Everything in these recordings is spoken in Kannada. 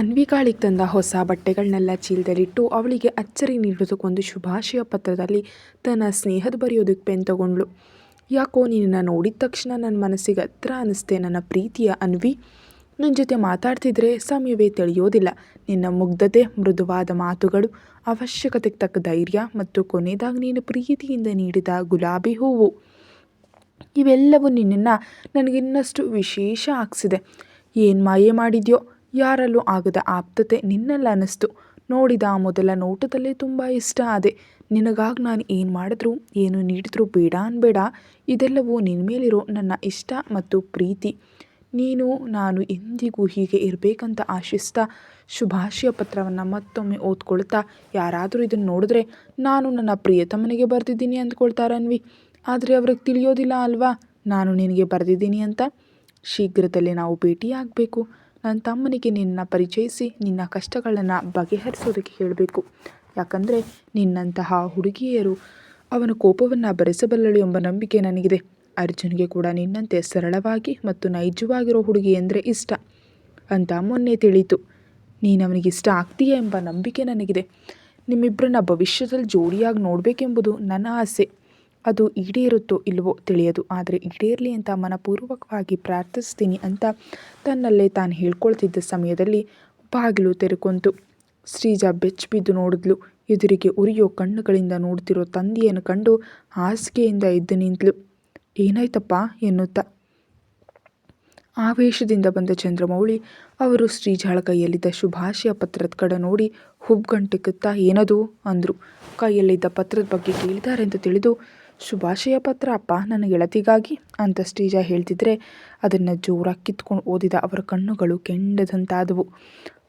ಅನ್ವಿಕಾಳಿಗೆ ತಂದ ಹೊಸ ಬಟ್ಟೆಗಳನ್ನೆಲ್ಲ ಚೀಲದಲ್ಲಿಟ್ಟು ಅವಳಿಗೆ ಅಚ್ಚರಿ ನೀಡೋದಕ್ಕೊಂದು ಶುಭಾಶಯ ಪತ್ರದಲ್ಲಿ ತನ್ನ ಸ್ನೇಹದ ಬರೆಯೋದಕ್ಕೆ ಪೆನ್ ತಗೊಂಡ್ಳು. ಯಾಕೋ ನಿನ್ನನ್ನು ನೋಡಿದ ತಕ್ಷಣ ನನ್ನ ಮನಸ್ಸಿಗೆ ಹತ್ರ ಅನ್ನಿಸ್ತೆ ನನ್ನ ಪ್ರೀತಿಯ ಅನ್ವಿ. ನನ್ನ ಜೊತೆ ಮಾತಾಡ್ತಿದ್ರೆ ಸಮಯವೇ ತಿಳಿಯೋದಿಲ್ಲ. ನಿನ್ನ ಮುಗ್ಧತೆ, ಮೃದುವಾದ ಮಾತುಗಳು, ಅವಶ್ಯಕತೆಗೆ ತಕ್ಕ ಧೈರ್ಯ ಮತ್ತು ಕೊನೆಯದಾಗಿ ನೀನು ಪ್ರೀತಿಯಿಂದ ನೀಡಿದ ಗುಲಾಬಿ ಹೂವು. ಇವೆಲ್ಲವೂ ನಿನ್ನನ್ನು ನನಗಿನ್ನಷ್ಟು ವಿಶೇಷ ಆಗ್ಸಿದೆ. ಏನು ಮಾಯೆ ಮಾಡಿದ್ಯೋ? ಯಾರಲ್ಲೂ ಆಗದ ಆಪ್ತತೆ ನಿನ್ನೆಲ್ಲ ಅನ್ನಿಸ್ತು ನೋಡಿದ ಮೊದಲ ನೋಟದಲ್ಲೇ ತುಂಬ ಇಷ್ಟ ಆದೆ. ನಿನಗಾಗಿ ನಾನು ಏನು ಮಾಡಿದ್ರು, ಏನು ನೀಡಿದ್ರು ಬೇಡ ಅನ್ಬೇಡ. ಇದೆಲ್ಲವೂ ನಿನ್ನ ಮೇಲಿರೋ ನನ್ನ ಇಷ್ಟ ಮತ್ತು ಪ್ರೀತಿ. ನೀನು, ನಾನು ಎಂದಿಗೂ ಹೀಗೆ ಇರಬೇಕಂತ ಆಶಿಸ್ತಾ. ಶುಭಾಶಯ ಪತ್ರವನ್ನು ಮತ್ತೊಮ್ಮೆ ಓದ್ಕೊಳ್ತಾ, ಯಾರಾದರೂ ಇದನ್ನು ನೋಡಿದ್ರೆ ನಾನು ನನ್ನ ಪ್ರಿಯತಮನಿಗೆ ಬರೆದಿದ್ದೀನಿ ಅಂದ್ಕೊಳ್ತಾರನ್ವಿ ಆದರೆ ಅವ್ರಿಗೆ ತಿಳಿಯೋದಿಲ್ಲ ಅಲ್ವಾ? ನಾನು ನಿನಗೆ ಬರೆದಿದ್ದೀನಿ ಅಂತ? ಶೀಘ್ರದಲ್ಲೇ ನಾವು ಭೇಟಿಯಾಗಬೇಕು. ನನ್ನ ತಮ್ಮನಿಗೆ ನಿನ್ನ ಪರಿಚಯಿಸಿ ನಿನ್ನ ಕಷ್ಟಗಳನ್ನು ಬಗೆಹರಿಸೋದಕ್ಕೆ ಹೇಳಬೇಕು. ಯಾಕಂದರೆ ನಿನ್ನಂತಹ ಹುಡುಗಿಯರು ಅವನ ಕೋಪವನ್ನು ಭರಿಸಬಲ್ಲಳು ಎಂಬ ನಂಬಿಕೆ ನನಗಿದೆ. ಅರ್ಜುನ್ಗೆ ಕೂಡ ನಿನ್ನಂತೆ ಸರಳವಾಗಿ ಮತ್ತು ನೈಜವಾಗಿರೋ ಹುಡುಗಿ ಅಂದರೆ ಇಷ್ಟ. ಅಂತ ಮೊನ್ನೆ ತಿಳಿಯಿತು ನೀನು ಅವನಿಗೆ ಇಷ್ಟ ಆಗ್ತೀಯ ಎಂಬ ನಂಬಿಕೆ ನನಗಿದೆ. ನಿಮ್ಮಿಬ್ಬರನ್ನ ಭವಿಷ್ಯದಲ್ಲಿ ಜೋಡಿಯಾಗಿ ನೋಡಬೇಕೆಂಬುದು ನನ್ನ ಆಸೆ. ಅದು ಈಡೇರುತ್ತೋ ಇಲ್ಲವೋ ತಿಳಿಯದು. ಆದರೆ ಈಡೇರಲಿ ಅಂತ ಮನಪೂರ್ವಕವಾಗಿ ಪ್ರಾರ್ಥಿಸ್ತೀನಿ ಅಂತ ತನ್ನಲ್ಲೇ ತಾನು ಹೇಳ್ಕೊಳ್ತಿದ್ದ ಸಮಯದಲ್ಲಿ ಬಾಗಿಲು ತೆರೆಕೊಂತು. ಶ್ರೀಜ ಬೆಚ್ಚಿಬಿದ್ದು ನೋಡಿದ್ಲು. ಎದುರಿಗೆ ಉರಿಯೋ ಕಣ್ಣುಗಳಿಂದ ನೋಡ್ತಿರೋ ತಂದೆಯನ್ನು ಕಂಡು ಹಾಸಿಗೆಯಿಂದ ಎದ್ದು ನಿಂತ್ಲು. ಏನಾಯ್ತಪ್ಪ ಎನ್ನುತ್ತಾ. ಆವೇಶದಿಂದ ಬಂದ ಚಂದ್ರಮೌಳಿ ಅವರು ಶ್ರೀಜಾಳ ಕೈಯಲ್ಲಿದ್ದ ಶುಭಾಶಯ ಪತ್ರದ ಕಡೆ ನೋಡಿ ಹುಬ್ಗಂಟಿಕ್ಕುತ್ತಾ ಏನದು? ಅಂದರು. ಕೈಯಲ್ಲಿದ್ದ ಪತ್ರದ ಬಗ್ಗೆ ಕೇಳಿದ್ದಾರೆ ಅಂತ ತಿಳಿದು ಶುಭಾಶಯ ಪತ್ರ, ಅಪ್ಪ, ನನ್ನ ಗೆಳತಿಗಾಗಿ ಅಂತ ಶ್ರೀಜ ಹೇಳ್ತಿದ್ರೆ ಅದನ್ನು ಜೋರಾಗಿ ಕಿತ್ಕೊಂಡು ಓದಿದ ಅವರ ಕಣ್ಣುಗಳು ಕೆಂಡದಂತಾದವು.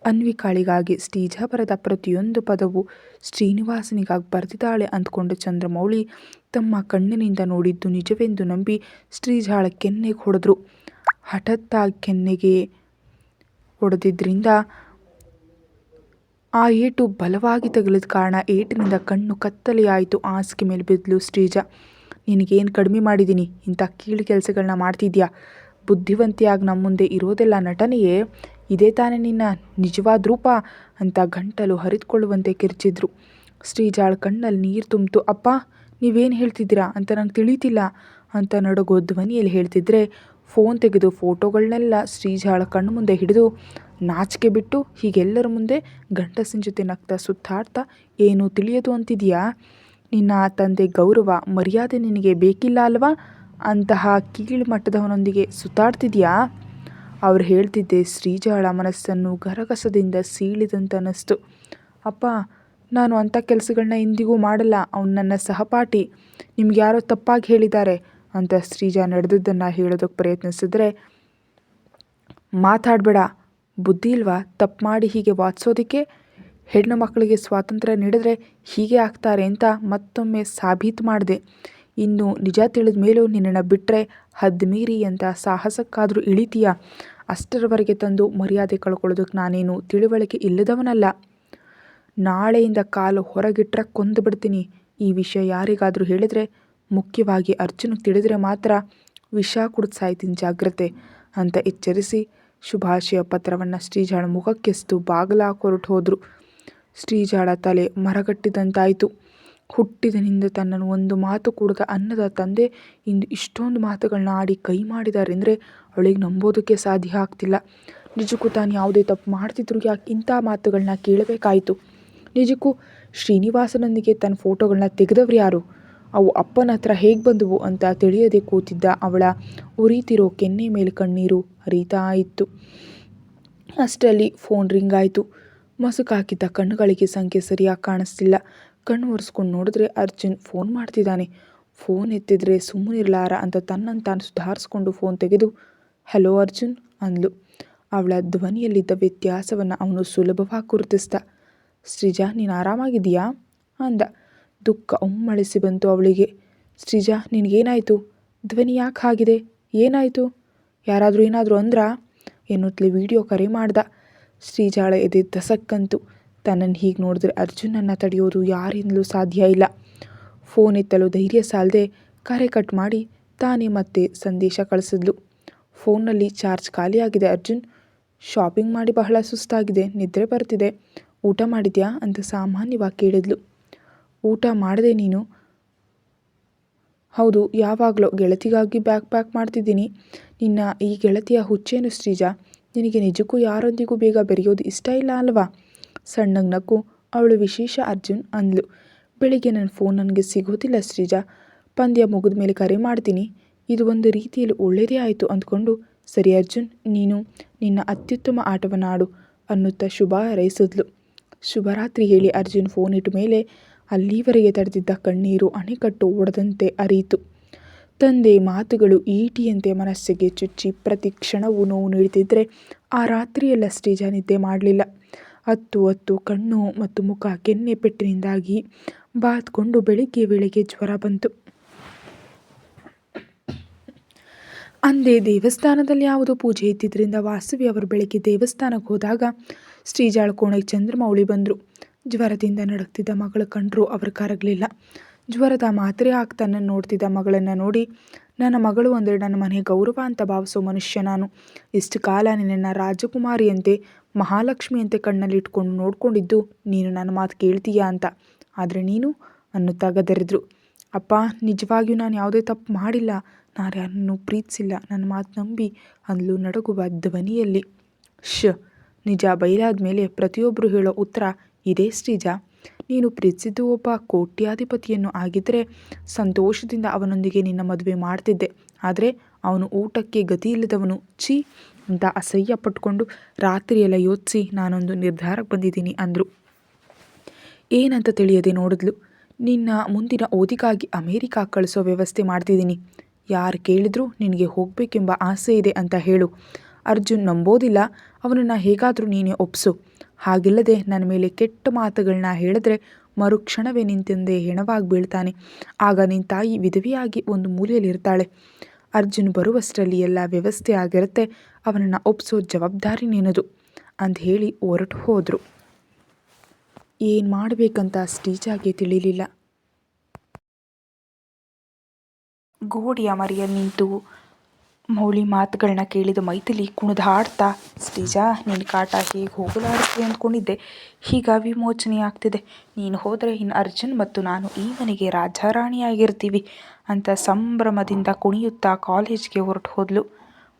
ಅನ್ವಿಕಾಳಿಗಾಗಿ ಶ್ರೀಜಾ ಬರೆದ ಪ್ರತಿಯೊಂದು ಪದವು ಶ್ರೀನಿವಾಸನಿಗಾಗಿ ಬರೆದಿದ್ದಾಳೆ ಅಂದ್ಕೊಂಡು ಚಂದ್ರಮೌಳಿ ತಮ್ಮ ಕಣ್ಣಿನಿಂದ ನೋಡಿದ್ದು ನಿಜವೆಂದು ನಂಬಿ ಶ್ರೀಜಾಳ ಕೆನ್ನೆಗೆ ಹೊಡೆದ್ರು. ಹಠತ್ತಾಗಿ ಕೆನ್ನೆಗೆ ಹೊಡೆದಿದ್ದರಿಂದ ಆ ಏಟು ಬಲವಾಗಿ ತಗುಲಿದ ಕಾರಣ ಏಟಿನಿಂದ ಕಣ್ಣು ಕತ್ತಲೆಯಾಯಿತು. ಹಾಸಿಗೆ ಮೇಲೆ ಬಿದ್ದಲು ಶ್ರೀಜ. ನಿನಗೇನು ಕಡಿಮೆ ಮಾಡಿದ್ದೀನಿ ಇಂಥ ಕೀಳು ಕೆಲಸಗಳನ್ನ ಮಾಡ್ತಿದ್ಯಾ? ಬುದ್ಧಿವಂತಿಯಾಗಿ ನಮ್ಮ ಮುಂದೆ ಇರೋದೆಲ್ಲ ನಟನೆಯೇ? ಇದೇ ತಾನೇ ನಿನ್ನ ನಿಜವಾದ ರೂಪ? ಅಂತ ಗಂಟಲು ಹರಿದುಕೊಳ್ಳುವಂತೆ ಕಿರ್ಚಿದ್ರು. ಶ್ರೀಜಾಳ ಕಣ್ಣಲ್ಲಿ ನೀರು ತುಂಬಿತು. ಅಪ್ಪ, ನೀವೇನು ಹೇಳ್ತಿದ್ದೀರಾ? ಅಂತ ನಂಗೆ ತಿಳಿತಿಲ್ಲ. ಅಂತ ನಡುಗೋ ಧ್ವನಿಯಲ್ಲಿ ಹೇಳ್ತಿದ್ರೆ ಫೋನ್ ತೆಗೆದು ಫೋಟೋಗಳನ್ನೆಲ್ಲ ಶ್ರೀಜಾಳ ಕಣ್ಣು ಮುಂದೆ ಹಿಡಿದು ನಾಚಿಕೆ ಬಿಟ್ಟು ಹೀಗೆಲ್ಲರ ಮುಂದೆ ಗಂಟಸಿನ ಜೊತೆ ನಗ್ತಾ ಸುತ್ತಾಡ್ತಾ, ಏನು ತಿಳಿಯೋದು ಅಂತಿದೆಯಾ? ನಿನ್ನ ತಂದೆ ಗೌರವ, ಮರ್ಯಾದೆ ನಿನಗೆ ಬೇಕಿಲ್ಲ ಅಲ್ವಾ? ಅಂತಹ ಕೀಳು ಮಟ್ಟದವನೊಂದಿಗೆ ಸುತ್ತಾಡ್ತಿದ್ಯಾ? ಅವ್ರು ಹೇಳ್ತಿದ್ದೆ, ಶ್ರೀಜಾಳ ಮನಸ್ಸನ್ನು ಗರಗಸದಿಂದ ಸೀಳಿದಂತ ಅನ್ನಿಸ್ತು ಅಪ್ಪ, ನಾನು ಅಂಥ ಕೆಲಸಗಳನ್ನ ಇಂದಿಗೂ ಮಾಡಲ್ಲ, ಅವನು ನನ್ನ ಸಹಪಾಠಿ. ನಿಮ್ಗೆ ಯಾರೋ ತಪ್ಪಾಗಿ ಹೇಳಿದ್ದಾರೆ. ಅಂತ ಶ್ರೀಜಾ ನಡೆದದ್ದನ್ನು ಹೇಳೋದಕ್ಕೆ ಪ್ರಯತ್ನಿಸಿದ್ರೆ, ಮಾತಾಡಬೇಡ, ಬುದ್ಧಿ ಇಲ್ವಾ? ತಪ್ಪು ಮಾಡಿ ಹೀಗೆ ವಾದಿಸೋದಕ್ಕೆ ಹೆಣ್ಣು ಮಕ್ಕಳಿಗೆ ಸ್ವಾತಂತ್ರ್ಯ ನೀಡಿದ್ರೆ ಹೀಗೆ ಆಗ್ತಾರೆ ಅಂತ ಮತ್ತೊಮ್ಮೆ ಸಾಬೀತು ಮಾಡಿದೆ. ಇನ್ನು ನಿಜ ತಿಳಿದ ಮೇಲೂ ನಿನ್ನನ್ನು ಬಿಟ್ಟರೆ ಹದ್ದು ಮೀರಿ ಅಂತ ಸಾಹಸಕ್ಕಾದರೂ ಇಳಿತೀಯ? ಅಷ್ಟರವರೆಗೆ ತಂದು ಮರ್ಯಾದೆ ಕಳ್ಕೊಳ್ಳೋದಕ್ಕೆ ನಾನೇನು ತಿಳುವಳಿಕೆ ಇಲ್ಲದವನಲ್ಲ. ನಾಳೆಯಿಂದ ಕಾಲು ಹೊರಗಿಟ್ರೆ ಕೊಂದು ಬಿಡ್ತೀನಿ. ಈ ವಿಷಯ ಯಾರಿಗಾದರೂ ಹೇಳಿದರೆ ಮುಖ್ಯವಾಗಿ ಅರ್ಜುನಿಗೆ ತಿಳಿದರೆ ಮಾತ್ರ ವಿಷ ಕುಡಿದು ಸಾಯ್ತೀನಿ ಜಾಗ್ರತೆ ಅಂತ ಎಚ್ಚರಿಸಿ ಶುಭಾಶಯ ಪತ್ರವನ್ನು ಶ್ರೀಜಾಳ ಮುಖಕ್ಕೆಸ್ತು ಬಾಗಿಲ ಹೊರಟು ಹೋದರು. ಶ್ರೀಜಾಳ ತಲೆ ಮರಗಟ್ಟಿದಂತಾಯಿತು. ಹುಟ್ಟಿದನಿಂದ ತನ್ನನ್ನು ಒಂದು ಮಾತು ಕೂಡದ ಅನ್ನದ ತಂದೆ ಇಂದು ಇಷ್ಟೊಂದು ಮಾತುಗಳನ್ನ ಆಡಿ ಕೈ ಮಾಡಿದಾರೆಂದರೆ ಅವಳಿಗೆ ನಂಬೋದಕ್ಕೆ ಸಾಧ್ಯ ಆಗ್ತಿಲ್ಲ. ನಿಜಕ್ಕೂ ತಾನು ಯಾವುದೇ ತಪ್ಪು ಮಾಡ್ತಿದ್ರು ಯಾಕೆ ಇಂಥ ಮಾತುಗಳನ್ನ ಕೇಳಬೇಕಾಯಿತು? ನಿಜಕ್ಕೂ ಶ್ರೀನಿವಾಸನೊಂದಿಗೆ ತನ್ನ ಫೋಟೋಗಳನ್ನ ತೆಗೆದವ್ರು ಯಾರು? ಅವು ಅಪ್ಪನ ಹತ್ರ ಹೇಗೆ ಬಂದವು ಅಂತ ತಿಳಿಯದೆ ಕೂತಿದ್ದ ಅವಳ ಉರಿತಿರೋ ಕೆನ್ನೆ ಮೇಲೆ ಕಣ್ಣೀರು ಹರಿತಾ ಇತ್ತು. ಅಷ್ಟರಲ್ಲಿ ಫೋನ್ ರಿಂಗ್ ಆಯಿತು. ಮಸುಕಾಕಿದ್ದ ಕಣ್ಣುಗಳಿಗೆ ಸಂಖ್ಯೆ ಸರಿಯಾಗಿ ಕಾಣಿಸ್ತಿಲ್ಲ. ಕಣ್ಣು ಒರೆಸ್ಕೊಂಡು ನೋಡಿದ್ರೆ ಅರ್ಜುನ್ ಫೋನ್ ಮಾಡ್ತಿದ್ದಾನೆ. ಫೋನ್ ಎತ್ತಿದ್ರೆ ಸುಮ್ಮನಿರ್ಲಾರ ಅಂತ ತನ್ನನ್ನು ತಾನು ಸುಧಾರಿಸ್ಕೊಂಡು ಫೋನ್ ತೆಗೆದು, ಹಲೋ ಅರ್ಜುನ್, ಅಂದ್ಲು. ಅವಳ ಧ್ವನಿಯಲ್ಲಿದ್ದ ವ್ಯತ್ಯಾಸವನ್ನು ಅವನು ಸುಲಭವಾಗಿ ಗುರುತಿಸ್ದ. ಶ್ರೀಜಾ, ನೀನು ಆರಾಮಾಗಿದೆಯಾ ಅಂದ. ದುಃಖ ಉಮ್ಮಳಿಸಿ ಬಂತು ಅವಳಿಗೆ. ಶ್ರೀಜಾ, ನಿನಗೇನಾಯಿತು? ಧ್ವನಿ ಯಾಕೆ ಆಗಿದೆ ಏನಾಯಿತು? ಯಾರಾದರೂ ಏನಾದರೂ ಅಂದ್ರಾ? ಎನ್ನುತ್ತಲೇ ವಿಡಿಯೋ ಕರೆ ಮಾಡ್ದ. ಶ್ರೀಜಾಳ ಎದೆ ದಸಕ್ಕಂತು ತನ್ನನ್ನು ಹೀಗೆ ನೋಡಿದ್ರೆ ಅರ್ಜುನನ್ನು ತಡೆಯೋದು ಯಾರಿಂದಲೂ ಸಾಧ್ಯ ಇಲ್ಲ. ಫೋನ್ ಎತ್ತಲು ಧೈರ್ಯ ಸಾಲದೆ ಕರೆ ಕಟ್ ಮಾಡಿ ತಾನೇ ಮತ್ತೆ ಸಂದೇಶ ಕಳಿಸಿದ್ಲು. ಫೋನ್ನಲ್ಲಿ ಚಾರ್ಜ್ ಖಾಲಿಯಾಗಿದೆ ಅರ್ಜುನ್. ಶಾಪಿಂಗ್ ಮಾಡಿ ಬಹಳ ಸುಸ್ತಾಗಿದೆ, ನಿದ್ರೆ ಬರ್ತಿದೆ. ಊಟ ಮಾಡಿದ್ಯಾ? ಅಂತ ಸಾಮಾನ್ಯವಾಗಿ ಕೇಳಿದ್ಲು. ಊಟ ಮಾಡಿದೆ ನೀನು? ಹೌದು, ಯಾವಾಗಲೋ ಗೆಳತಿಗಾಗಿ ಬ್ಯಾಕ್ ಪ್ಯಾಕ್ ಮಾಡ್ತಿದ್ದೀನಿ. ನಿನ್ನ ಈ ಗೆಳತಿಯ ಹುಚ್ಚೇನು ಶ್ರೀಜಾ ನಿನಗೆ ನಿಜಕ್ಕೂ ಯಾರೊಂದಿಗೂ ಬೇಗ ಬೆರೆಯೋದು ಇಷ್ಟ ಇಲ್ಲ ಅಲ್ವಾ? ಸಣ್ಣಗೆ ನಕ್ಕು, ಅವಳು ವಿಶೇಷ ಅರ್ಜುನ್ ಅಂದ್ಲು. ಬೆಳಿಗ್ಗೆ ನನ್ನ ಫೋನ್ ನನಗೆ ಸಿಗೋದಿಲ್ಲ ಶ್ರೀಜಾ ಪಂದ್ಯ ಮುಗಿದ ಮೇಲೆ ಕರೆ ಮಾಡ್ತೀನಿ. ಇದು ಒಂದು ರೀತಿಯಲ್ಲಿ ಒಳ್ಳೆಯದೇ ಆಯಿತು ಅಂದ್ಕೊಂಡು, ಸರಿ ಅರ್ಜುನ್, ನೀನು ನಿನ್ನ ಅತ್ಯುತ್ತಮ ಆಟವನ್ನು ಆಡು ಅನ್ನುತ್ತಾ ಶುಭ ಹಾರೈಸಿದ್ಲು. ಶುಭರಾತ್ರಿ ಹೇಳಿ ಅರ್ಜುನ್ ಫೋನ್ ಇಟ್ಟ ಮೇಲೆ ಅಲ್ಲಿವರೆಗೆ ತಡೆದಿದ್ದ ಕಣ್ಣೀರು ಅಣೆಕಟ್ಟು ಒಡೆದಂತೆ ಅರಿಯಿತು. ತಂದೆ ಮಾತುಗಳು ಈಟಿಯಂತೆ ಮನಸ್ಸಿಗೆ ಚುಚ್ಚಿ ಪ್ರತಿ ಕ್ಷಣವೂ ನೋವು ನೀಡುತ್ತಿದ್ದರೆ ಆ ರಾತ್ರಿಯೆಲ್ಲ ಸ್ಟೇಜ ನಿದ್ದೆ ಮಾಡಲಿಲ್ಲ. ಹತ್ತು ಹತ್ತು ಕಣ್ಣು ಮತ್ತು ಮುಖ ಕೆನ್ನೆ ಪೆಟ್ಟಿನಿಂದಾಗಿ ಬಾತ್ಕೊಂಡು ಬೆಳಿಗ್ಗೆ ವೇಳೆಗೆ ಜ್ವರ ಬಂತು. ಅಂದೇ ದೇವಸ್ಥಾನದಲ್ಲಿ ಯಾವುದೋ ಪೂಜೆ ಇದ್ದಿದ್ದರಿಂದ ವಾಸವಿ ಅವರು ಬೆಳಗ್ಗೆ ದೇವಸ್ಥಾನಕ್ಕೆ ಹೋದಾಗ ಶ್ರೀಜಾಳ ಕೋಣೆಗೆ ಚಂದ್ರಮೌಳಿ ಬಂದರು. ಜ್ವರದಿಂದ ನಡುಗ್ತಿದ್ದ ಮಗಳು ಕಂಡರೂ ಅವರು ಕರಗಲಿಲ್ಲ. ಜ್ವರದ ಮಾತ್ರೆ ಹಾಕ್ತಾ ನನ್ನ ನೋಡ್ತಿದ್ದ ಮಗಳನ್ನು ನೋಡಿ, ನನ್ನ ಮಗಳು ಅಂದರೆ ನನ್ನ ಮನೆ ಗೌರವ ಅಂತ ಭಾವಿಸೋ ಮನುಷ್ಯ ನಾನು. ಇಷ್ಟು ಕಾಲ ನಿನ್ನನ್ನು ರಾಜಕುಮಾರಿಯಂತೆ ಮಹಾಲಕ್ಷ್ಮಿಯಂತೆ ಕಣ್ಣಲ್ಲಿ ಇಟ್ಕೊಂಡು ನೋಡ್ಕೊಂಡಿದ್ದು ನೀನು ನನ್ನ ಮಾತು ಕೇಳ್ತೀಯಾ ಅಂತ. ಆದರೆ ನೀನು ಅನ್ನುತ್ತಾ ಗದರಿದ್ರು. ಅಪ್ಪ, ನಿಜವಾಗಿಯೂ ನಾನು ಯಾವುದೇ ತಪ್ಪು ಮಾಡಿಲ್ಲ. ನಾನು ಯಾರನ್ನು ಪ್ರೀತಿಸಿಲ್ಲ. ನನ್ನ ಮಾತು ನಂಬಿ ಅಂದ್ಲು ನಡುಗುವ ಧ್ವನಿಯಲ್ಲಿ. ಶ್ ನಿಜ ಬಯಲಾದ ಮೇಲೆ ಪ್ರತಿಯೊಬ್ಬರು ಹೇಳೋ ಉತ್ತರ ಇದೇ ಶ್ರೀಜ. ನೀನು ಪ್ರೀತಿಸಿದ್ದು ಒಬ್ಬ ಕೋಟ್ಯಾಧಿಪತಿಯನ್ನು ಆಗಿದ್ದರೆ ಸಂತೋಷದಿಂದ ಅವನೊಂದಿಗೆ ನಿನ್ನ ಮದುವೆ ಮಾಡ್ತಿದ್ದೆ. ಆದರೆ ಅವನು ಊಟಕ್ಕೆ ಗತಿ ಇಲ್ಲದವನು ಛೀ, ಅಂತ ಅಸಹ್ಯ ಪಟ್ಕೊಂಡು ರಾತ್ರಿಯೆಲ್ಲ ಯೋಚಿಸಿ ನಾನೊಂದು ನಿರ್ಧಾರಕ್ಕೆ ಬಂದಿದ್ದೀನಿ ಅಂದರು. ಏನಂತ ತಿಳಿಯದೆ ನೋಡಿದ್ಲು. ನಿನ್ನ ಮುಂದಿನ ಓದಿಗಾಗಿ ಅಮೇರಿಕಾ ಕಳಿಸೋ ವ್ಯವಸ್ಥೆ ಮಾಡ್ತಿದ್ದೀನಿ. ಯಾರು ಕೇಳಿದ್ರು ನಿನಗೆ ಹೋಗಬೇಕೆಂಬ ಆಸೆ ಇದೆ ಅಂತ ಹೇಳು. ಅರ್ಜುನ್ ನಂಬೋದಿಲ್ಲ. ಅವನನ್ನು ಹೇಗಾದರೂ ನೀನೇ ಒಪ್ಸು. ಹಾಗಿಲ್ಲದೆ ನನ್ನ ಮೇಲೆ ಕೆಟ್ಟ ಮಾತುಗಳನ್ನ ಹೇಳಿದ್ರೆ ಮರುಕ್ಷಣವೇ ನಿಂತೆಂದೇ ಹೆಣವಾಗಿ ಬೀಳ್ತಾನೆ. ಆಗ ನಿನ್ನ ತಾಯಿ ವಿಧವಿಯಾಗಿ ಒಂದು ಮೂಲೆಯಲ್ಲಿರ್ತಾಳೆ ಅರ್ಜುನ್ ಬರುವಷ್ಟರಲ್ಲಿ ಎಲ್ಲ ವ್ಯವಸ್ಥೆ ಆಗಿರುತ್ತೆ. ಅವನನ್ನು ಒಪ್ಸೋ ಜವಾಬ್ದಾರಿ ನಿನ್ನದು ಅಂತ ಹೇಳಿ ಹೊರಟು ಹೋದರು. ಏನು ಮಾಡಬೇಕಂತ ಸ್ಟೀಜಾಗೆ ತಿಳಿಲಿಲ್ಲ. ಗೋಡಿಯ ಮರಿಯಲ್ಲಿ ನಿಂತು ಮೌಳಿ ಮಾತುಗಳನ್ನ ಕೇಳಿದ ಮೈಥಿಲಿ ಕುಣಿದಾಡ್ತಾ ಶ್ರೀಜಾ ನಿನ್ನ ಕಾಟ ಹೇಗೆ ಹೋಗಲಾಡುತ್ತೆ ಅಂದ್ಕೊಂಡಿದ್ದೆ? ವಿಮೋಚನೆ ಆಗ್ತಿದೆ. ನೀನು ಹೋದರೆ ಇನ್ನು ಅರ್ಜುನ್ ಮತ್ತು ನಾನು ಈ ಮನೆಗೆ ರಾಜಾರಾಣಿಯಾಗಿರ್ತೀವಿ ಅಂತ ಸಂಭ್ರಮದಿಂದ ಕುಣಿಯುತ್ತಾ ಕಾಲೇಜ್ಗೆ ಹೊರಟು ಹೋದ್ಲು.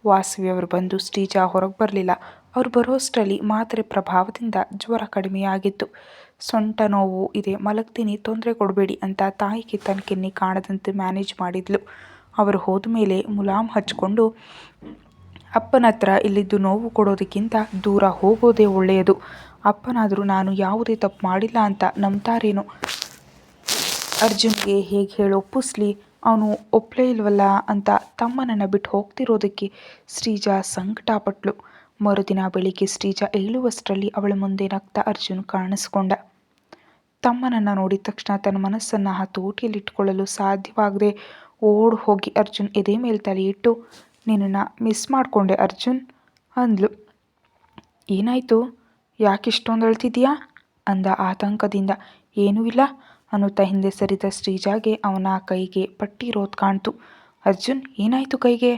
ವಾಸವಿ ಅವರು ಬಂದು ಶ್ರೀಜಾ ಹೊರಗೆ ಬರಲಿಲ್ಲ. ಅವರು ಬರೋಷ್ಟರಲ್ಲಿ ಮಾತ್ರೆ ಪ್ರಭಾವದಿಂದ ಜ್ವರ ಕಡಿಮೆಯಾಗಿತ್ತು ಸೊಂಟ ನೋವು ಇದೆ, ಮಲಗ್ತೀನಿ, ತೊಂದರೆ ಕೊಡಬೇಡಿ ಅಂತ ತಾಯಿಗೆ ತನ್ನ ಕಿನ್ನಿ ಕಾಣದಂತೆ ಮ್ಯಾನೇಜ್ ಮಾಡಿದ್ಲು. ಅವರು ಹೋದ ಮೇಲೆ ಮುಲಾಮ್ ಹಚ್ಚಿಕೊಂಡು, ಅಪ್ಪನ ಹತ್ರ ಇಲ್ಲಿದ್ದು ನೋವು ಕೊಡೋದಕ್ಕಿಂತ ದೂರ ಹೋಗೋದೇ ಒಳ್ಳೆಯದು. ಅಪ್ಪನಾದರೂ ನಾನು ಯಾವುದೇ ತಪ್ಪು ಮಾಡಿಲ್ಲ ಅಂತ ನಂಬ್ತಾರೇನು? ಅರ್ಜುನ್ಗೆ ಹೇಗೆ ಹೇಳಿ ಒಪ್ಪಿಸ್ಲಿ ಅವನು ಒಪ್ಪಲೇ ಇಲ್ವಲ್ಲ ಅಂತ ತಮ್ಮನನ್ನು ಬಿಟ್ಟು ಹೋಗ್ತಿರೋದಕ್ಕೆ ಶ್ರೀಜಾ ಸಂಕಟಪಟ್ಲು. ಮರುದಿನ ಬೆಳಿಗ್ಗೆ ಶ್ರೀಜಾ ಏಳುವಷ್ಟರಲ್ಲಿ ಅವಳ ಮುಂದೆ ನಗ್ತ ಅರ್ಜುನ್ ಕಾಣಿಸ್ಕೊಂಡ. ತಮ್ಮನನ್ನು ನೋಡಿದ ತಕ್ಷಣ ತನ್ನ ಮನಸ್ಸನ್ನು ಹತೋಟಿಯಲ್ಲಿಟ್ಕೊಳ್ಳಲು ಸಾಧ್ಯವಾಗದೆ ಓಡ್ ಹೋಗಿ ಅರ್ಜುನ್ ಎದೆ ಮೇಲೆ ತಲೆ ಇಟ್ಟು, ನಿನ್ನನ್ನು ಮಿಸ್ ಮಾಡಿಕೊಂಡೆ ಅರ್ಜುನ್, ಅಂದ್ಲು. ಏನಾಯಿತು? ಯಾಕೆ ಇಷ್ಟೊಂದು ಅಳ್ತಿದ್ಯಾ ಅಂದ ಆತಂಕದಿಂದ. ಏನೂ ಇಲ್ಲ, ಅನ್ನುತ್ತಾ ಹಿಂದೆ ಸರಿದ ಶ್ರೀಜಾಗೆ ಅವನ ಕೈಗೆ ಪಟ್ಟಿ ಪಟ್ಟಿರೋದು ಕಾಣ್ತು. ಅರ್ಜುನ್, ಏನಾಯಿತು ಕೈಗೆ?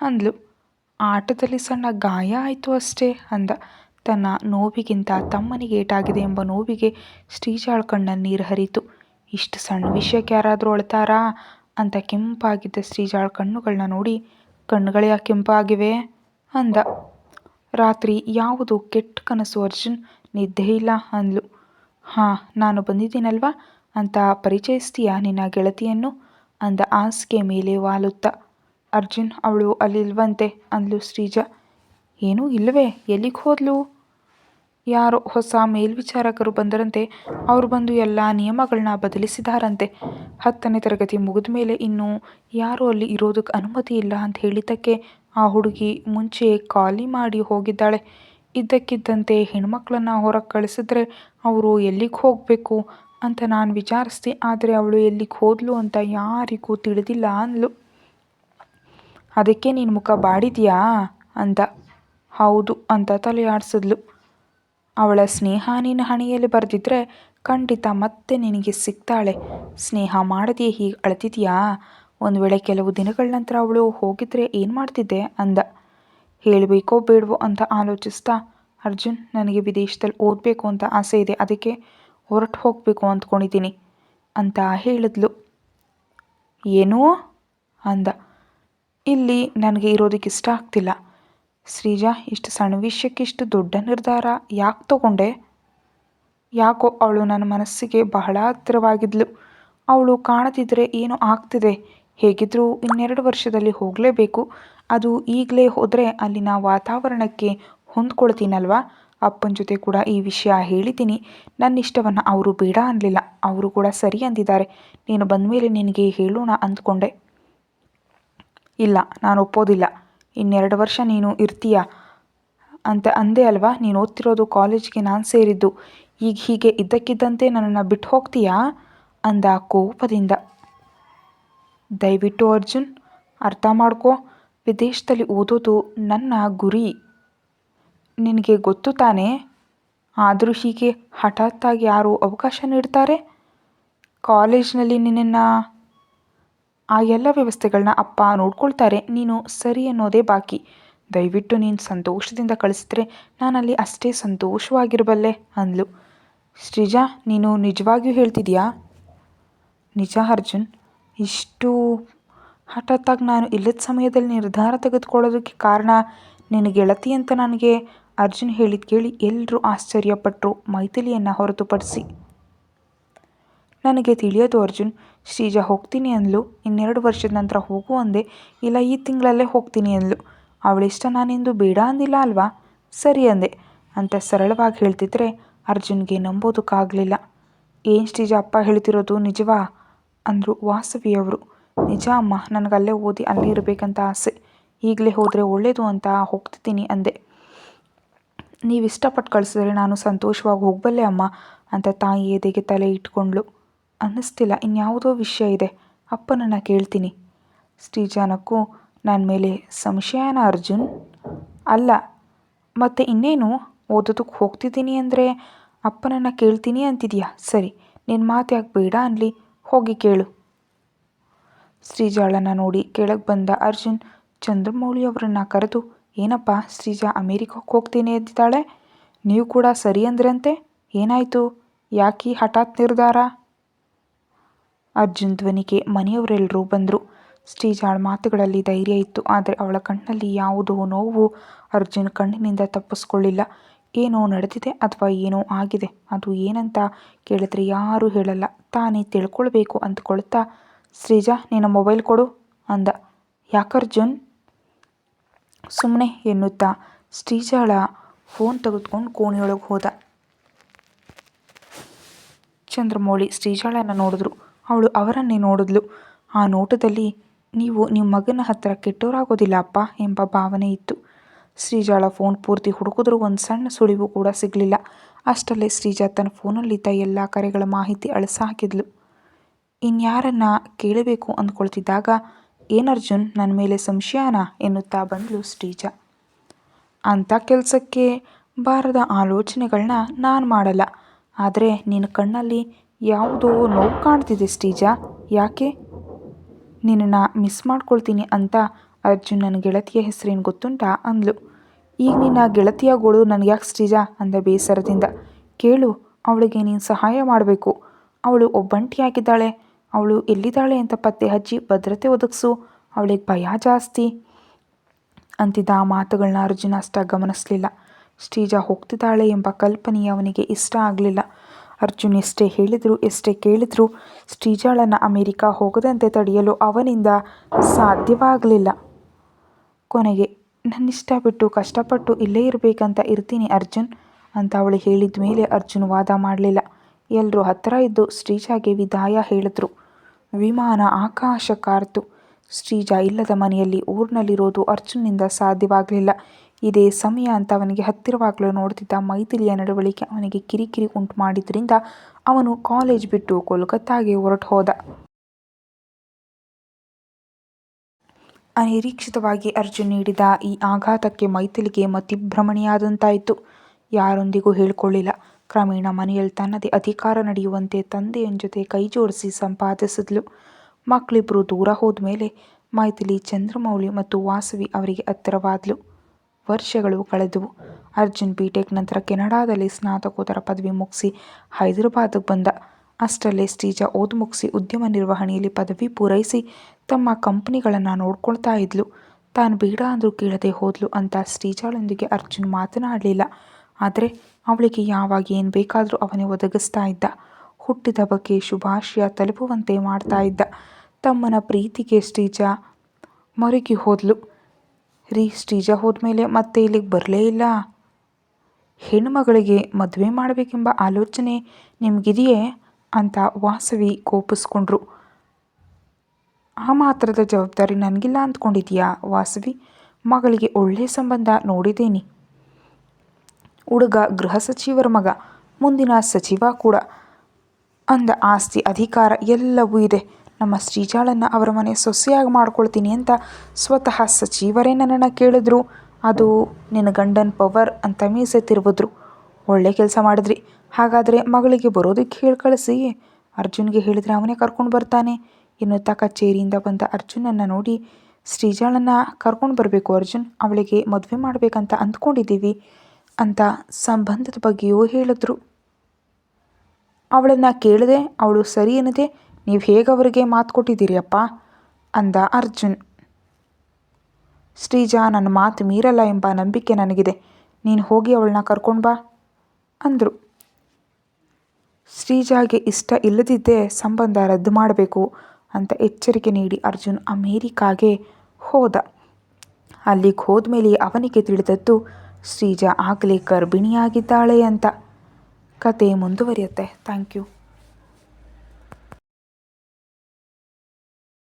ಅಂದ್ಲು. ಆಟದಲ್ಲಿ ಸಣ್ಣ ಗಾಯ ಆಯಿತು ಅಷ್ಟೇ, ಅಂದ. ತನ್ನ ನೋವಿಗಿಂತ ತಮ್ಮನಿಗೆ ಏಟಾಗಿದೆ ಎಂಬ ನೋವಿಗೆ ಶ್ರೀಜಾಳ ಕಣ್ಣಲ್ಲಿ ನೀರು ಹರಿತು. ಇಷ್ಟು ಸಣ್ಣ ವಿಷಯಕ್ಕೆ ಯಾರಾದರೂ ಅಳ್ತಾರಾ? ಅಂತ ಕೆಂಪಾಗಿದ್ದ ಶ್ರೀಜಾಳ ಕಣ್ಣುಗಳನ್ನ ನೋಡಿ, ಕಣ್ಣುಗಳೇ ಕೆಂಪಾಗಿವೆ ಅಂದ. ರಾತ್ರಿ ಯಾವುದು ಕೆಟ್ಟ ಕನಸು ಅರ್ಜುನ್? ನಿದ್ದೆ ಇಲ್ಲ ಅಂದ್ಲು. ಹಾಂ, ನಾನು ಬಂದಿದ್ದೀನಲ್ವಾ? ಅಂತ ಪರಿಚಯಿಸ್ತೀಯ ನಿನ್ನ ಗೆಳತಿಯನ್ನು? ಅಂದ ಹಾಸಿಗೆ ಮೇಲೆ ವಾಲುತ್ತ. ಅರ್ಜುನ್, ಅವಳು ಅಲ್ಲಿಲ್ವಂತೆ ಅಂದ್ಲು ಶ್ರೀಜಾ. ಏನೂ ಇಲ್ಲವೇ? ಎಲ್ಲಿಗೆ ಹೋದ್ಲು? ಯಾರೋ ಹೊಸ ಮೇಲ್ವಿಚಾರಕರು ಬಂದರಂತೆ. ಅವರು ಬಂದು ಎಲ್ಲ ನಿಯಮಗಳನ್ನ ಬದಲಿಸಿದಾರಂತೆ. ಹತ್ತನೇ ತರಗತಿ ಮುಗಿದ ಮೇಲೆ ಇನ್ನು ಯಾರೂ ಅಲ್ಲಿ ಇರೋದಕ್ಕೆ ಅನುಮತಿ ಇಲ್ಲ ಅಂತ ಹೇಳಿದ್ದಕ್ಕೆ ಆ ಹುಡುಗಿ ಮುಂಚೆ ಖಾಲಿ ಮಾಡಿ ಹೋಗಿದ್ದಾಳೆ. ಇದ್ದಕ್ಕಿದ್ದಂತೆ ಹೆಣ್ಮಕ್ಳನ್ನು ಹೊರಗೆ ಕಳಿಸಿದ್ರೆ ಅವರು ಎಲ್ಲಿಗೆ ಹೋಗಬೇಕು ಅಂತ ನಾನು ವಿಚಾರಿಸ್ದೆ, ಆದರೆ ಅವಳು ಎಲ್ಲಿಗೆ ಹೋದ್ಲು ಅಂತ ಯಾರಿಗೂ ತಿಳಿದಿಲ್ಲ ಅಂದ್ಲು. ಅದಕ್ಕೆ ನಿನ್ನ ಮುಖ ಬಾಡಿದ್ಯಾ? ಅಂದ. ಹೌದು, ಅಂತ ತಲೆ ಆಡಿಸಿದ್ಲು ಅವಳ ಸ್ನೇಹ ನಿನ್ನ ಹಣೆಯಲ್ಲಿ ಬರೆದಿದ್ರೆ ಖಂಡಿತ ಮತ್ತೆ ನಿನಗೆ ಸಿಗ್ತಾಳೆ. ಸ್ನೇಹ ಮಾಡದೆಯೇ ಹೀಗೆ ಅಳ್ತಿದೆಯಾ? ಒಂದು ವೇಳೆ ಕೆಲವು ದಿನಗಳ ನಂತರ ಅವಳು ಹೋಗಿದ್ರೆ ಏನು ಮಾಡ್ತಿದ್ದೆ ಅಂದ. ಹೇಳಬೇಕೋ ಬೇಡವೋ ಅಂತ ಆಲೋಚಿಸ್ತಾ, ಅರ್ಜುನ್, ನನಗೆ ವಿದೇಶದಲ್ಲಿ ಓದಬೇಕು ಅಂತ ಆಸೆ ಇದೆ, ಅದಕ್ಕೆ ಹೊರಟು ಹೋಗಬೇಕು ಅಂದ್ಕೊಂಡಿದ್ದೀನಿ ಅಂತ ಹೇಳಿದ್ಲು. ಏನೋ? ಅಂದ. ಇಲ್ಲಿ ನನಗೆ ಇರೋದಕ್ಕೆ ಇಷ್ಟ ಆಗ್ತಿಲ್ಲ. ಶ್ರೀಜಾ ಇಷ್ಟು ಸಣ್ಣ ವಿಷಯಕ್ಕೆ ಇಷ್ಟು ದೊಡ್ಡ ನಿರ್ಧಾರ ಯಾಕೆ ತಗೊಂಡೆ? ಯಾಕೋ ಅವಳು ನನ್ನ ಮನಸ್ಸಿಗೆ ಬಹಳ ಹತ್ತಿರವಾಗಿದ್ಲು. ಅವಳು ಕಾಣದಿದ್ದರೆ ಏನೋ ಆಗ್ತಿದೆ? ಹೇಗಿದ್ರೂ ಇನ್ನೆರಡು ವರ್ಷದಲ್ಲಿ ಹೋಗಲೇಬೇಕು. ಅದು ಈಗಲೇ ಹೋದರೆ ಅಲ್ಲಿನ ವಾತಾವರಣಕ್ಕೆ ಹೊಂದ್ಕೊಳ್ತೀನಲ್ವಾ? ಅಪ್ಪನ ಜೊತೆ ಕೂಡ ಈ ವಿಷಯ ಹೇಳಿದ್ದೀನಿ. ನನ್ನ ಇಷ್ಟವನ್ನು ಅವರು ಬೇಡ ಅನ್ನಲಿಲ್ಲ ಅವರು ಕೂಡ ಸರಿ ಅಂದಿದ್ದಾರೆ. ನೀನು ಬಂದ ಮೇಲೆ ನಿನಗೆ ಹೇಳೋಣ ಅಂದ್ಕೊಂಡೆ. ಇಲ್ಲ, ನಾನು ಒಪ್ಪೋದಿಲ್ಲ. ಇನ್ನೆರಡು ವರ್ಷ ನೀನು ಇರ್ತೀಯ? ಅಂತ ಅಂದೆ ಅಲ್ವಾ? ನೀನು ಓದ್ತಿರೋದು ಕಾಲೇಜ್ಗೆ ನಾನು ಸೇರಿದ್ದು. ಈಗ ಹೀಗೆ ಇದ್ದಕ್ಕಿದ್ದಂತೆ ನನ್ನನ್ನು ಬಿಟ್ಟು ಹೋಗ್ತೀಯಾ? ಅಂದ ಕೋಪದಿಂದ. ದಯವಿಟ್ಟು ಅರ್ಜುನ್, ಅರ್ಥ ಮಾಡ್ಕೋ. ವಿದೇಶದಲ್ಲಿ ಓದೋದು ನನ್ನ ಗುರಿ. ನಿನಗೆ ಗೊತ್ತು ತಾನೇ? ಆದರೂ ಹೀಗೆ ಹಠಾತ್ತಾಗಿ ಯಾರು ಅವಕಾಶ ನೀಡ್ತಾರೆ? ಕಾಲೇಜ್ನಲ್ಲಿ ನಿನ್ನನ್ನು ಆ ಎಲ್ಲ ವ್ಯವಸ್ಥೆಗಳನ್ನ ಅಪ್ಪ ನೋಡ್ಕೊಳ್ತಾರೆ. ನೀನು ಸರಿ ಅನ್ನೋದೇ ಬಾಕಿ. ದಯವಿಟ್ಟು ನೀನು ಸಂತೋಷದಿಂದ ಕಳಿಸಿದ್ರೆ ನಾನಲ್ಲಿ ಅಷ್ಟೇ ಸಂತೋಷವಾಗಿರಬಲ್ಲೆ ಅಂದ್ಲು. ಶ್ರೀಜಾ, ನೀನು ನಿಜವಾಗಿಯೂ ಹೇಳ್ತಿದೀಯಾ? ನಿಜ ಅರ್ಜುನ್, ಇಷ್ಟು ಹಠಾತ್ತಾಗಿ ನಾನು ಇಲ್ಲದ ಸಮಯದಲ್ಲಿ ನಿರ್ಧಾರ ತೆಗೆದುಕೊಳ್ಳೋದಕ್ಕೆ ಕಾರಣ ನಿನ್ನ ಗೆಳತಿ ಅಂತ ನನಗೆ ಅರ್ಜುನ್ ಹೇಳಿದ ಕೇಳಿ ಎಲ್ಲರೂ ಆಶ್ಚರ್ಯಪಟ್ಟರು ಮೈಥಿಲಿಯನ್ನು ಹೊರತುಪಡಿಸಿ. ನನಗೆ ತಿಳಿಯೋದು ಅರ್ಜುನ್ ಶ್ರೀಜಾ, ಹೋಗ್ತೀನಿ ಅಂದಳು ಇನ್ನೆರಡು ವರ್ಷದ ನಂತರ ಹೋಗು ಅಂದೆ. ಇಲ್ಲ, ಈ ತಿಂಗಳಲ್ಲೇ ಹೋಗ್ತೀನಿ ಅಂದಳು ಅವಳಿಷ್ಟ ನಾನಿಂದು ಬೇಡ ಅಂದಿಲ್ಲ ಅಲ್ವಾ? ಸರಿ ಅಂದೆ. ಅಂತ ಸರಳವಾಗಿ ಹೇಳ್ತಿದ್ರೆ ಅರ್ಜುನ್ಗೆ ನಂಬೋದಕ್ಕಾಗಲಿಲ್ಲ ಏನು ಶ್ರೀಜಾ, ಅಪ್ಪ ಹೇಳ್ತಿರೋದು ನಿಜವಾ? ಅಂದರು ವಾಸವಿಯವರು. ನಿಜ ಅಮ್ಮ, ನನಗಲ್ಲೇ ಓದಿ ಅಲ್ಲೇ ಇರಬೇಕಂತ ಆಸೆ. ಈಗಲೇ ಹೋದರೆ ಒಳ್ಳೆಯದು ಅಂತ ಹೋಗ್ತಿದ್ದೀನಿ ಅಂದೆ. ನೀವು ಇಷ್ಟಪಟ್ಟು ಕಳಿಸಿದ್ರೆ ನಾನು ಸಂತೋಷವಾಗಿ ಹೋಗಬಲ್ಲೆ ಅಮ್ಮ? ಅಂತ ತಾಯಿ ಎದೆಗೆ ತಲೆ ಇಟ್ಕೊಂಡ್ಳು. ಅನ್ನಿಸ್ತಿಲ್ಲ, ಇನ್ಯಾವುದೋ ವಿಷಯ ಇದೆ. ಅಪ್ಪನನ್ನು ಕೇಳ್ತೀನಿ. ಶ್ರೀಜಾನಕ್ಕೂ ನನ್ನ ಮೇಲೆ ಸಂಶಯನ ಅರ್ಜುನ್? ಅಲ್ಲ, ಮತ್ತೆ ಇನ್ನೇನು? ಓದೋದಕ್ಕೆ ಹೋಗ್ತಿದ್ದೀನಿ ಅಂದರೆ ಅಪ್ಪನನ್ನು ಕೇಳ್ತೀನಿ ಅಂತಿದ್ದೀಯಾ ಸರಿ ನಿನ್ನ ಮಾತು ಯಾಕೆ ಬೇಡ ಅನ್ನಲಿ ಹೋಗಿ ಕೇಳು. ಶ್ರೀಜಾಳನ್ನು ನೋಡಿ ಕೆಳಗೆ ಬಂದ ಅರ್ಜುನ್ ಚಂದ್ರಮೌಳಿ ಅವರನ್ನ ಕರೆದು, ಏನಪ್ಪ ಶ್ರೀಜಾ ಅಮೇರಿಕಕ್ಕೆ ಹೋಗ್ತೀನಿ ಅಂತಿದ್ದಾಳೆ? ನೀವು ಕೂಡ ಸರಿ ಅಂದ್ರಂತೆ? ಏನಾಯಿತು? ಯಾಕೆ ಹಠಾತ್ ನಿರ್ಧಾರ? ಅರ್ಜುನ್ ಧ್ವನಿಗೆ ಮನೆಯವರೆಲ್ಲರೂ ಬಂದರು. ಶ್ರೀಜಾಳ ಮಾತುಗಳಲ್ಲಿ ಧೈರ್ಯ ಇತ್ತು, ಆದರೆ ಅವಳ ಕಣ್ಣಲ್ಲಿ ಯಾವುದೋ ನೋವು ಅರ್ಜುನ್ ಕಣ್ಣಿನಿಂದ ತಪ್ಪಿಸ್ಕೊಳ್ಳಿಲ್ಲ. ಏನೋ ನಡೆದಿದೆ ಅಥವಾ ಏನೋ ಆಗಿದೆ, ಅದು ಏನಂತ ಕೇಳಿದ್ರೆ ಯಾರೂ ಹೇಳಲ್ಲ. ತಾನೇ ತಿಳ್ಕೊಳ್ಬೇಕು ಅಂದ್ಕೊಳ್ತಾ ಶ್ರೀಜಾ ನಿನ್ನ ಮೊಬೈಲ್ ಕೊಡು ಅಂದ. ಯಾಕರ್ಜುನ್ ಸುಮ್ಮನೆ ಎನ್ನುತ್ತಾ ಶ್ರೀಜಾಳ ಫೋನ್ ತೆಗೆದುಕೊಂಡು ಕೋಣೆಯೊಳಗೆ ಹೋದ. ಚಂದ್ರಮೌಳಿ ಶ್ರೀಜಾಳನ್ನು ನೋಡಿದ್ರು. ಅವಳು ಅವರನ್ನೇ ನೋಡಿದ್ಲು. ಆ ನೋಟದಲ್ಲಿ, ನೀವು ನಿಮ್ಮ ಮಗನ ಹತ್ತಿರ ಕೆಟ್ಟೋರಾಗೋದಿಲ್ಲ ಅಪ್ಪ ಎಂಬ ಭಾವನೆ ಇತ್ತು. ಶ್ರೀಜಾಳ ಫೋನ್ ಪೂರ್ತಿ ಹುಡುಕಿದ್ರೂ ಒಂದು ಸಣ್ಣ ಸುಳಿವು ಕೂಡ ಸಿಗಲಿಲ್ಲ. ಅಷ್ಟಲ್ಲೇ ಶ್ರೀಜಾ ತನ್ನ ಫೋನಲ್ಲಿದ್ದ ಎಲ್ಲ ಕರೆಗಳ ಮಾಹಿತಿ ಅಳಿಸಾಕಿದ್ಲು. ಇನ್ಯಾರನ್ನ ಕೇಳಬೇಕು ಅಂದ್ಕೊಳ್ತಿದ್ದಾಗ, ಏನರ್ಜುನ್ ನನ್ನ ಮೇಲೆ ಸಂಶಯಾನ? ಎನ್ನುತ್ತಾ ಬಂದಳು ಶ್ರೀಜಾ. ಅಂಥ ಕೆಲಸಕ್ಕೆ ಬಾರದ ಆಲೋಚನೆಗಳನ್ನ ನಾನು ಮಾಡಲ್ಲ. ಆದರೆ ನಿನ್ನ ಕಣ್ಣಲ್ಲಿ ಯಾವುದೋ ನೋವು ಕಾಣ್ತಿದೆ ಸ್ಟೀಜ. ಯಾಕೆ? ನಿನ್ನನ್ನು ಮಿಸ್ ಮಾಡ್ಕೊಳ್ತೀನಿ ಅಂತ ಅರ್ಜುನ್ ನನ್ನ ಗೆಳತಿಯ ಹೆಸರೇನು ಗೊತ್ತುಂಟಾ? ಅಂದ್ಲು. ಈಗ ನಿನ್ನ ಗೆಳತಿಯ ಗೋಳು ನನಗೆ ಯಾಕೆ ಸ್ಟೀಜ? ಅಂದ ಬೇಸರದಿಂದ. ಕೇಳು, ಅವಳಿಗೆ ನೀನು ಸಹಾಯ ಮಾಡಬೇಕು. ಅವಳು ಒಬ್ಬಂಟಿಯಾಗಿದ್ದಾಳೆ. ಅವಳು ಎಲ್ಲಿದ್ದಾಳೆ ಅಂತ ಪತ್ತೆ ಹಚ್ಚಿ ಭದ್ರತೆ ಒದಗಿಸು. ಅವಳಿಗೆ ಭಯ ಜಾಸ್ತಿ. ಅಂತಿದ್ದ ಆ ಮಾತುಗಳನ್ನ ಅರ್ಜುನ ಅಷ್ಟಾಗಿ ಗಮನಿಸಲಿಲ್ಲ. ಸ್ಟೀಜ ಹೋಗ್ತಿದ್ದಾಳೆ ಎಂಬ ಕಲ್ಪನೆ ಅವನಿಗೆ ಇಷ್ಟ ಆಗಲಿಲ್ಲ. ಅರ್ಜುನ್ ಎಷ್ಟೇ ಹೇಳಿದರೂ, ಎಷ್ಟೇ ಕೇಳಿದರೂ ಶ್ರೀಜಾಳನ್ನು ಅಮೆರಿಕ ಹೋಗದಂತೆ ತಡೆಯಲು ಅವನಿಂದ ಸಾಧ್ಯವಾಗಲಿಲ್ಲ. ಕೊನೆಗೆ, ನನ್ನಿಷ್ಟ ಬಿಟ್ಟು ಕಷ್ಟಪಟ್ಟು ಇಲ್ಲೇ ಇರಬೇಕಂತ ಇರ್ತೀನಿ ಅರ್ಜುನ್ ಅಂತ ಅವಳು ಹೇಳಿದ ಮೇಲೆ ಅರ್ಜುನ್ ವಾದ ಮಾಡಲಿಲ್ಲ. ಎಲ್ಲರೂ ಹತ್ತಿರ ಇದ್ದು ಶ್ರೀಜಾಗೆ ವಿದಾಯ ಹೇಳಿದ್ರು. ವಿಮಾನ ಆಕಾಶ ಕಾರ್ತು ಶ್ರೀಜಾ ಇಲ್ಲದ ಮನೆಯಲ್ಲಿ ಊರಿನಲ್ಲಿರೋದು ಅರ್ಜುನ್ನಿಂದ ಸಾಧ್ಯವಾಗಲಿಲ್ಲ. ಇದೇ ಸಮಯ ಅಂತ ಅವನಿಗೆ ಹತ್ತಿರವಾಗಲು ನೋಡ್ತಿದ್ದ ಮೈಥಿಲಿಯ ನಡವಳಿಕೆ ಅವನಿಗೆ ಕಿರಿಕಿರಿ ಉಂಟು ಮಾಡಿದ್ರಿಂದ ಅವನು ಕಾಲೇಜ್ ಬಿಟ್ಟು ಕೋಲ್ಕತ್ತಾಗೆ ಹೊರಟು ಹೋದ ಅನಿರೀಕ್ಷಿತವಾಗಿ ಅರ್ಜುನ್ ನೀಡಿದ ಈ ಆಘಾತಕ್ಕೆ ಮೈಥಿಲಿಗೆ ಮತಿಭ್ರಮಣೆಯಾದಂತಾಯಿತು. ಯಾರೊಂದಿಗೂ ಹೇಳಿಕೊಳ್ಳಿಲ್ಲ. ಕ್ರಮೇಣ ಮನೆಯಲ್ಲಿ ತನ್ನದೇ ಅಧಿಕಾರ ನಡೆಯುವಂತೆ ತಂದೆಯ ಜೊತೆ ಕೈಜೋಡಿಸಿ ಸಂಪಾದಿಸಿದ್ಲು. ಮಕ್ಕಳಿಬ್ಬರು ದೂರ ಹೋದ ಮೇಲೆ ಮೈಥಿಲಿ ಚಂದ್ರಮೌಳಿ ಮತ್ತು ವಾಸವಿ ಅವರಿಗೆ ಹತ್ತಿರವಾದ್ಲು. ವರ್ಷಗಳು ಕಳೆದವು. ಅರ್ಜುನ್ ಬಿ ಟೆಕ್ ನಂತರ ಕೆನಡಾದಲ್ಲಿ ಸ್ನಾತಕೋತ್ತರ ಪದವಿ ಮುಗಿಸಿ ಹೈದರಾಬಾದ್ಗೆ ಬಂದ. ಅಷ್ಟರಲ್ಲೇ ಸ್ಟೀಜಾ ಓದು ಮುಗಿಸಿ ಉದ್ಯಮ ನಿರ್ವಹಣೆಯಲ್ಲಿ ಪದವಿ ಪೂರೈಸಿ ತಮ್ಮ ಕಂಪನಿಗಳನ್ನು ನೋಡ್ಕೊಳ್ತಾ ಇದ್ಲು. ತಾನು ಬೇಡ ಅಂದರೂ ಕೇಳದೆ ಹೋದ್ಲು ಅಂತ ಸ್ಟೀಜಾಳೊಂದಿಗೆ ಅರ್ಜುನ್ ಮಾತನಾಡಲಿಲ್ಲ. ಆದರೆ ಅವಳಿಗೆ ಯಾವಾಗ ಏನು ಬೇಕಾದರೂ ಅವನೇ ಒದಗಿಸ್ತಾ ಇದ್ದ. ಹುಟ್ಟಿದ ಬಗ್ಗೆ ಶುಭಾಶಯ ತಲುಪುವಂತೆ ಮಾಡ್ತಾ ಇದ್ದ. ತಮ್ಮನ ಪ್ರೀತಿಗೆ ಸ್ಟೀಜಾ ಮರುಗಿ ಹೋದ್ಲು. ರೀ, ಶ್ರೀಜಾ ಹೋದ್ಮೇಲೆ ಮತ್ತೆ ಇಲ್ಲಿಗೆ ಬರಲೇ ಇಲ್ಲ. ಹೆಣ್ಣುಮಗಳಿಗೆ ಮದುವೆ ಮಾಡಬೇಕೆಂಬ ಆಲೋಚನೆ ನಿಮಗಿದೆಯೇ? ಅಂತ ವಾಸವಿ ಕೋಪಿಸ್ಕೊಂಡ್ರು. ಆ ಮಾತ್ರದ ಜವಾಬ್ದಾರಿ ನನಗಿಲ್ಲ ಅಂದ್ಕೊಂಡಿದ್ಯಾ ವಾಸವಿ? ಮಗಳಿಗೆ ಒಳ್ಳೆಯ ಸಂಬಂಧ ನೋಡಿದ್ದೀನಿ. ಹುಡುಗ ಗೃಹ ಸಚಿವರ ಮಗ, ಮುಂದಿನ ಸಚಿವ ಕೂಡ. ಅಂದ ಆಸ್ತಿ ಅಧಿಕಾರ ಎಲ್ಲವೂ ಇದೆ. ನಮ್ಮ ಶ್ರೀಜಾಳನ್ನು ಅವರ ಮನೆ ಸೊಸೆಯಾಗಿ ಮಾಡ್ಕೊಳ್ತೀನಿ ಅಂತ ಸ್ವತಃ ಸಚಿವರೇ ನನ್ನನ್ನು ಕೇಳಿದ್ರು. ಅದು ನಿನ್ನ ಗಂಡನ ಪವರ್ ಅಂತ ಮೀಸೆ ಒಳ್ಳೆ ಕೆಲಸ ಮಾಡಿದ್ರಿ. ಹಾಗಾದರೆ ಮಗಳಿಗೆ ಬರೋದಕ್ಕೆ ಹೇಳಿ ಕಳಿಸಿ. ಅರ್ಜುನ್ಗೆ ಹೇಳಿದರೆ ಅವನೇ ಕರ್ಕೊಂಡು ಬರ್ತಾನೆ. ಎನ್ನುತ್ತಾ ಕಚೇರಿಯಿಂದ ಬಂದ ಅರ್ಜುನನ್ನು ನೋಡಿ ಶ್ರೀಜಾಳನ್ನು ಕರ್ಕೊಂಡು ಬರಬೇಕು ಅರ್ಜುನ್, ಅವಳಿಗೆ ಮದುವೆ ಮಾಡಬೇಕಂತ ಅಂದ್ಕೊಂಡಿದ್ದೀವಿ ಅಂತ ಸಂಬಂಧದ ಬಗ್ಗೆಯೂ ಹೇಳಿದ್ರು. ಅವಳನ್ನು ಕೇಳಿದೆ, ಅವಳು ಸರಿ ಎನ್ನದೆ ನೀವು ಹೇಗೆ ಅವರಿಗೆ ಮಾತು ಕೊಟ್ಟಿದ್ದೀರಿ ಅಪ್ಪ ಅಂದ ಅರ್ಜುನ್. ಶ್ರೀಜಾ, ನನ್ನ ಮಾತು ಮೀರಲ್ಲ ಎಂಬ ನಂಬಿಕೆ ನನಗಿದೆ. ನೀನು ಹೋಗಿ ಅವಳನ್ನ ಕರ್ಕೊಂಡು ಬಾ, ಅಂದರು. ಶ್ರೀಜಾಗೆ ಇಷ್ಟ ಇಲ್ಲದಿದ್ದೇ ಸಂಬಂಧ ರದ್ದು ಮಾಡಬೇಕು ಅಂತ ಎಚ್ಚರಿಕೆ ನೀಡಿ ಅರ್ಜುನ್ ಅಮೇರಿಕಾಗೆ ಹೋದ. ಅಲ್ಲಿಗೆ ಹೋದ್ಮೇಲೆ ಅವನಿಗೆ ತಿಳಿದದ್ದು, ಶ್ರೀಜಾ ಆಗಲೇ ಗರ್ಭಿಣಿಯಾಗಿದ್ದಾಳೆ ಅಂತ. ಕತೆ ಮುಂದುವರಿಯುತ್ತೆ. Thank you.